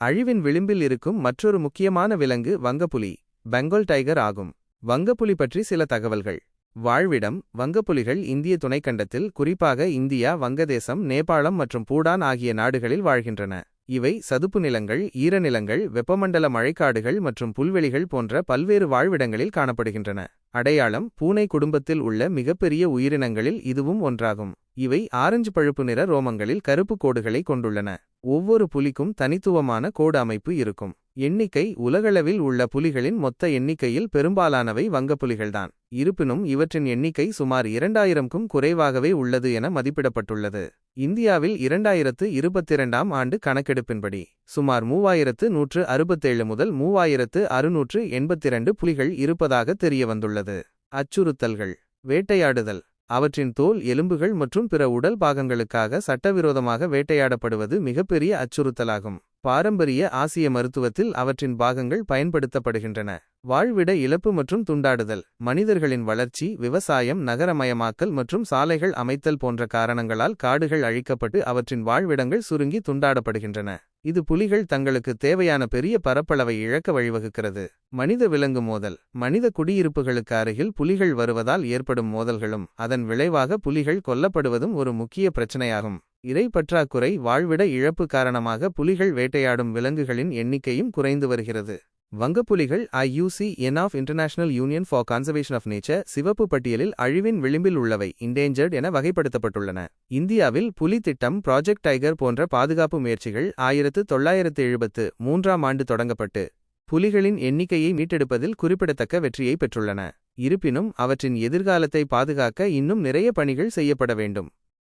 அழிவின் விளிம்பில் இருக்கும் மற்றொரு முக்கியமான விலங்கு வங்கப்புலி பெங்கால் டைகர் ஆகும். வங்கப்புலி பற்றி சில தகவல்கள். வாழ்விடம் வங்கப்புலிகள் இந்திய துணைக்கண்டத்தில் குறிப்பாக இந்தியா வங்கதேசம் நேபாளம் மற்றும் பூடான் ஆகிய நாடுகளில் வாழ்கின்றன. இவை சதுப்பு நிலங்கள் ஈரநிலங்கள் வெப்பமண்டல மழைக்காடுகள் மற்றும் புல்வெளிகள் போன்ற பல்வேறு வாழ்விடங்களில் காணப்படுகின்றன. அடையாளம் பூனை குடும்பத்தில் உள்ள மிகப்பெரிய உயிரினங்களில் இதுவும் ஒன்றாகும். இவை ஆரஞ்சு பழுப்பு நிற ரோமங்களில் கருப்பு கோடுகளை கொண்டுள்ளன. ஒவ்வொரு புலிக்கும் தனித்துவமான கோடு அமைப்பு இருக்கும். எண்ணிக்கை உலகளவில் உள்ள புலிகளின் மொத்த எண்ணிக்கையில் பெரும்பாலானவை வங்கப்புலிகள்தான். இருப்பினும் இவற்றின் எண்ணிக்கை சுமார் இரண்டாயிரம்க்கும் குறைவாகவே உள்ளது என மதிப்பிடப்பட்டுள்ளது. இந்தியாவில் இரண்டாயிரத்து இருபத்திரண்டாம் ஆண்டு கணக்கெடுப்பின்படி சுமார் மூவாயிரத்து நூற்று அறுபத்தேழு முதல் மூவாயிரத்து அறுநூற்று எண்பத்திரண்டு புலிகள் இருப்பதாக தெரியவந்துள்ளது. அச்சுறுத்தல்கள் வேட்டையாடுதல் அவற்றின் தோல் எலும்புகள் மற்றும் பிற உடல் பாகங்களுக்காக சட்டவிரோதமாக வேட்டையாடப்படுவது மிகப்பெரிய அச்சுறுத்தலாகும். பாரம்பரிய ஆசிய மருத்துவத்தில் அவற்றின் பாகங்கள் பயன்படுத்தப்படுகின்றன. வாழ்விட இழப்பு மற்றும் துண்டாடுதல் மனிதர்களின் வளர்ச்சி விவசாயம் நகரமயமாக்கல் மற்றும் சாலைகள் அமைத்தல் போன்ற காரணங்களால் காடுகள் அழிக்கப்பட்டு அவற்றின் வாழ்விடங்கள் சுருங்கி துண்டாடப்படுகின்றன. இது புலிகள் தங்களுக்கு தேவையான பெரிய பரப்பளவை இழக்க வழிவகுக்கிறது. மனித விலங்கு மோதல் மனித குடியிருப்புகளுக்கு அருகில் புலிகள் வருவதால் ஏற்படும் மோதல்களும் அதன் விளைவாக புலிகள் கொல்லப்படுவதும் ஒரு முக்கிய பிரச்சனையாகும். இறை பற்றாக்குறை வாழ்விட இழப்பு காரணமாக புலிகள் வேட்டையாடும் விலங்குகளின் எண்ணிக்கையும் குறைந்து வருகிறது. வங்கப்புலிகள் I U C N of international union for conservation of nature சிவப்பு பட்டியலில் அழிவின் விளிம்பில் உள்ளவை இண்டேஞ்சர்ட் என வகைப்படுத்தப்பட்டுள்ளன. இந்தியாவில் புலி திட்டம் ப்ராஜெக்ட் டைகர் போன்ற பாதுகாப்பு முயற்சிகள் ஆயிரத்து தொள்ளாயிரத்து எழுபத்து மூன்றாம் ஆண்டு தொடங்கப்பட்டு புலிகளின் எண்ணிக்கையை மீட்டெடுப்பதில் குறிப்பிடத்தக்க வெற்றியை பெற்றுள்ளன. இருப்பினும் அவற்றின் எதிர்காலத்தை பாதுகாக்க இன்னும் நிறைய பணிகள் செய்யப்பட வேண்டும்.